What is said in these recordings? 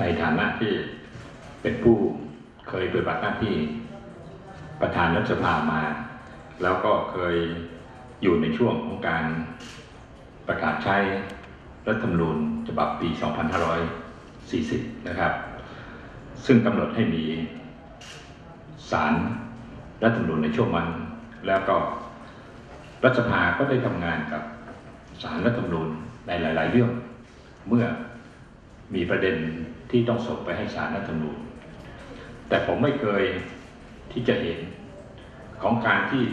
ในฐานะที่เป็นผู้เคยปฏิบัติหน้าที่ประธานรัฐสภามา แล้วก็เคยอยู่ในช่วงของการประกาศใช้รัฐธรรมนูญฉบับปี 2540 นะครับ ซึ่งกำหนดให้มีสารรัฐธรรมนูญในช่วงมัน แล้วก็รัฐสภาก็ได้ทำงานกับสารรัฐธรรมนูญในหลาย ๆ เรื่องเมื่อ มีประเด็นที่ต้องส่งไปให้สารรัฐธรรมนูญแต่ผมไม่เคยที่จะเห็นของการที่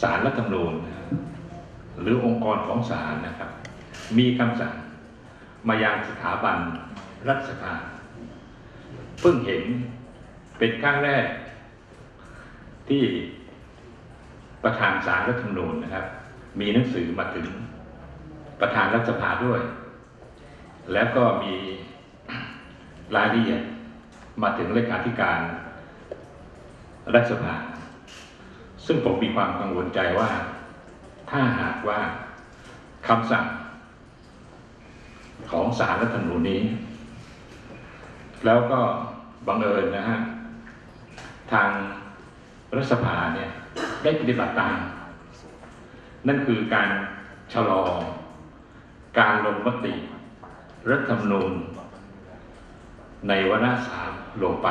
สารรัฐธรรมนูญนหรือองค์กรของศาลนะครับ มีคำสั่งมายังสถาบันรัฐสภาเพิ่งเห็นเป็นครั้งแรก ที่ประธานสารรัฐธรรมนูญนะครับ มีหนังสือมาถึงประธานรัฐสภาด้วย แล้วก็มีรายละเอียดมาถึงเลขาธิการรัฐสภา ซึ่งผมมีความกังวลใจว่า ถ้าหากว่าคำสั่งของสารรัฐธรรมนูญนี้ แล้วก็บังเอิญนะฮะ ทางรัฐสภาเนี่ยได้ปฏิบัติตาม นั่นคือการชะลอการลงมติ รัฐธรรมนูญในวาระสามลงไป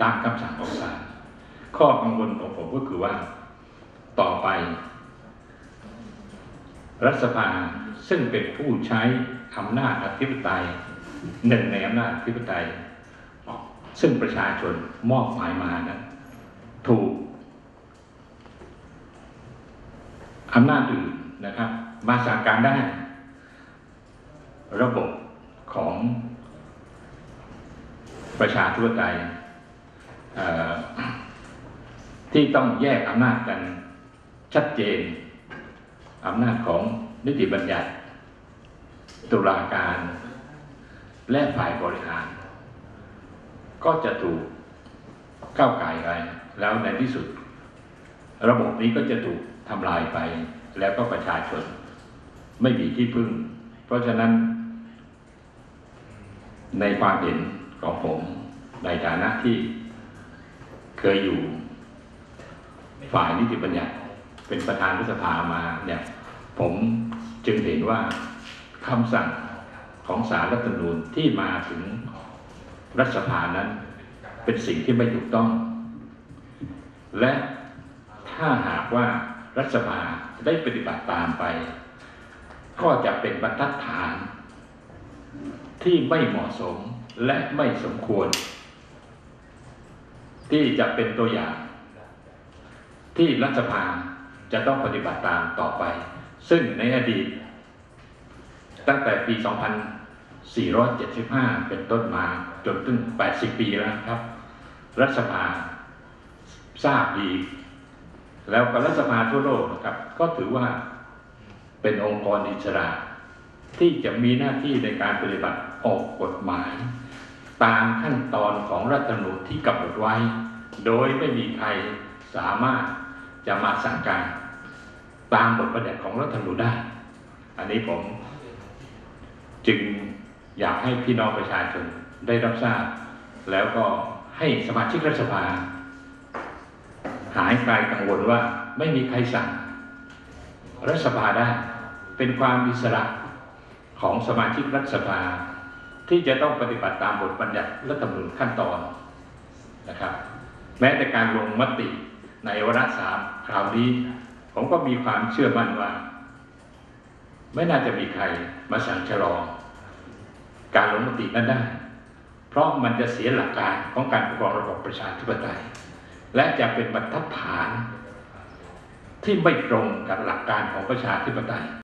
ตามคำสั่งของศาลข้อกังวลของผมก็คือว่า ต่อไป รัฐสภาซึ่งเป็นผู้ใช้อำนาจอธิปไตยหนึ่งในอำนาจอธิปไตย ซึ่งประชาชนมอบหมายมานะถูกอำนาจอื่นนะครับ มาสั่งการได้ ระบบ ของประชาธิปไตยที่ต้องแยกอำนาจกันชัดเจนอำนาจของนิติบัญญัติ ตุลาการ และฝ่ายบริหาร ก็จะถูกก้าวไก่ไปแล้วในที่สุด ระบบนี้ก็จะถูกทำลายไป แล้วก็ประชาชนไม่มีที่พึ่ง เพราะฉะนั้น ในความเห็นของผมในฐานะที่เคยอยู่ ฝ่ายนิติบัญญัติ เป็นประธานรัฐสภามาเนี่ยผมจึงเห็นว่าคำสั่งของสารรัฐธรรมนูญที่มาถึงรัฐสภานั้น เป็นสิ่งที่ไม่ถูกต้อง และถ้าหากว่ารัฐสภาได้ปฏิบัติตามไป ก็จะเป็นบรรทัดฐาน ที่ไม่เหมาะสมและไม่สมควร ที่จะเป็นตัวอย่าง ที่รัฐสภาจะต้องปฏิบัติตามต่อไป ซึ่งในอดีต ตั้งแต่ปี 2475 เป็นต้นมาจนถึง 80 ปีแล้วครับ รัฐสภาทราบดีแล้วก็รัฐสภาทั่วโลกนะครับ ก็ถือว่าเป็นองค์กรอิสระ ที่จะมีหน้าที่ในการปฏิบัติออกกฎหมาย ตามขั้นตอนของรัฐธรรมนูญที่กำหนดไว้ โดยไม่มีใครสามารถจะมาสั่งการ ตามบทบัญญัติของรัฐธรรมนูญได้ อันนี้ผมจึงอยากให้พี่น้องประชาชนได้รับทราบ แล้วก็ให้สมาชิกรัฐสภา หายคลายกังวลว่าไม่มีใครสั่งรัฐสภาได้ เป็นความอิสระ ของสมาชิกรัฐสภา ที่จะต้องปฏิบัติตามบทบัญญัติรัฐธรรมนูญขั้นตอนนะครับ แม้แต่การลงมติในวาระสามคราวนี้ ผมก็มีความเชื่อมั่นว่า ไม่น่าจะมีใครมาสั่งชะลอ การลงมตินั้นได้ เพราะมันจะเสียหลักการของการปกครองระบบประชาธิปไตย และจะเป็นบรรทัดฐานที่ไม่ตรงกับหลักการของประชาธิปไตย